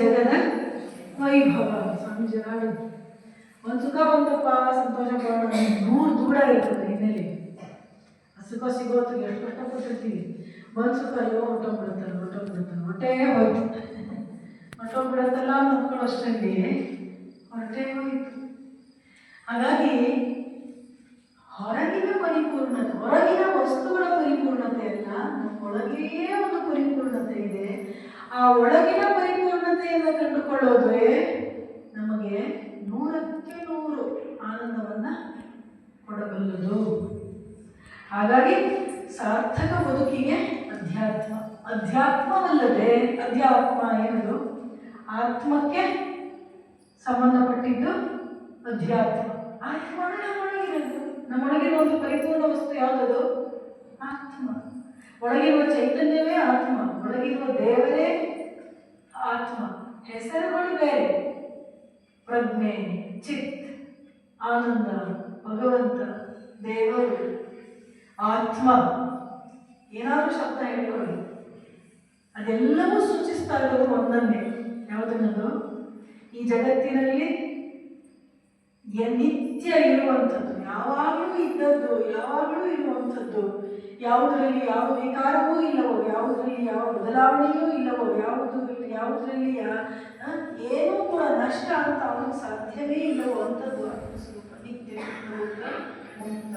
ಜಗದ ವೈಭವ ಸ್ವಾಮೀಜಿ ನಾಡು ಒಂದು ಸುಖ ಬಂತಪ್ಪ ಸಂತೋಷ ಪಡೋಣ ನೂರು ದೂರ ಇರ್ತದೆ ಹಿನ್ನೆಲೆ ಆ ಸುಖ ಸಿಗೋತ್ತಿಗೆ ಎಷ್ಟು ಕಷ್ಟಪಟ್ಟಿರ್ತೀವಿ. ಒಂದು ಸುಖ ಅಯ್ಯೋ ಹೊಟ್ಟೋಗ್ಬಿಡುತ್ತಲ್ಲ ಹೊಟ್ಟೋಗ್ಬಿಡುತ್ತಲ್ಲ ಹೊಟ್ಟೆ ಹೋಯ್ತು. ಹೊಟ್ಟೋಗ್ಬಿಡುತ್ತಲ್ಲ ಮಕ್ಕಳು ಅಷ್ಟರಲ್ಲಿ ಹೊರಟೇ ಹೋಯಿತು. ಹಾಗಾಗಿ ಹೊರಗಿನ ಪರಿಪೂರ್ಣತೆ, ಹೊರಗಿನ ವಸ್ತುಗಳ ಪರಿಪೂರ್ಣತೆ ಅಲ್ಲ ನಮ್ಮೊಳಗೆಯೇ ಒಂದು ಪರಿಪೂರ್ಣತೆ ಇದೆ. ಆ ಒಳಗಿನ ಪರಿಪೂರ್ಣತೆಯನ್ನು ನೂರಕ್ಕೆ ನೂರು ಆನಂದವನ್ನು ಕೊಡಬಲ್ಲದು. ಹಾಗಾಗಿ ಸಾರ್ಥಕ ಬದುಕಿಗೆ ಅಧ್ಯಾತ್ಮ, ಅಧ್ಯಾತ್ಮವಲ್ಲದೆ ಅಧ್ಯಾತ್ಮ ಏನದು? ಆತ್ಮಕ್ಕೆ ಸಂಬಂಧಪಟ್ಟಿದ್ದು ಅಧ್ಯಾತ್ಮ. ಆತ್ಮ ಅಂದ್ರೆ ನಮ್ಮೊಳಗಿರೋದು ನಮ್ಮೊಳಗಿನ ಒಂದು ಪರಿಪೂರ್ಣ ವಸ್ತು ಯಾವುದದು? ಆತ್ಮ. ಒಳಗಿರುವ ಚೈತನ್ಯವೇ ಆತ್ಮ. ಒಳಗಿರುವ ದೇವರೇ ಆತ್ಮ. ಹೆಸರುಗಳು ಬೇರೆ. ಪ್ರಜ್ಞೆ. ಚಿತ್ ಆನಂದ ಭಗವಂತ ದೇವರು ಆತ್ಮ. ಏನಾದರೂ ಶಬ್ದ ಹೇಳ್ಕೊಳ್ಳಿ. ಅದೆಲ್ಲವೂ ಸೂಚಿಸ್ತಾ ಇರೋದು ಒಂದನ್ನೇ ಯಾವುದನ್ನದು? ಈ ಜಗತ್ತಿನಲ್ಲಿ ನಿತ್ಯ ಇರುವಂಥದ್ದು, ಯಾವಾಗಲೂ ಇದ್ದದ್ದು, ಯಾವಾಗಲೂ ಇರುವಂಥದ್ದು, ಯಾವುದರಲ್ಲಿ ಯಾವ ವಿಕಾರವೂ ಇಲ್ಲವೋ, ಯಾವುದರಲ್ಲಿ ಯಾವ ಬದಲಾವಣೆಯೂ ಇಲ್ಲವೋ ಯಾವುದು ಯಾವುದರಲ್ಲಿ ಏನೂ ಕೂಡ ನಷ್ಟ ಅಂತ ಅವನು ಸಾಧ್ಯವೇ ಇಲ್ಲವೋ ಅಂಥದ್ದು ಆತ್ಮಸ್ವರೂಪ ನಿತ್ಯ ಮುಕ್ತ.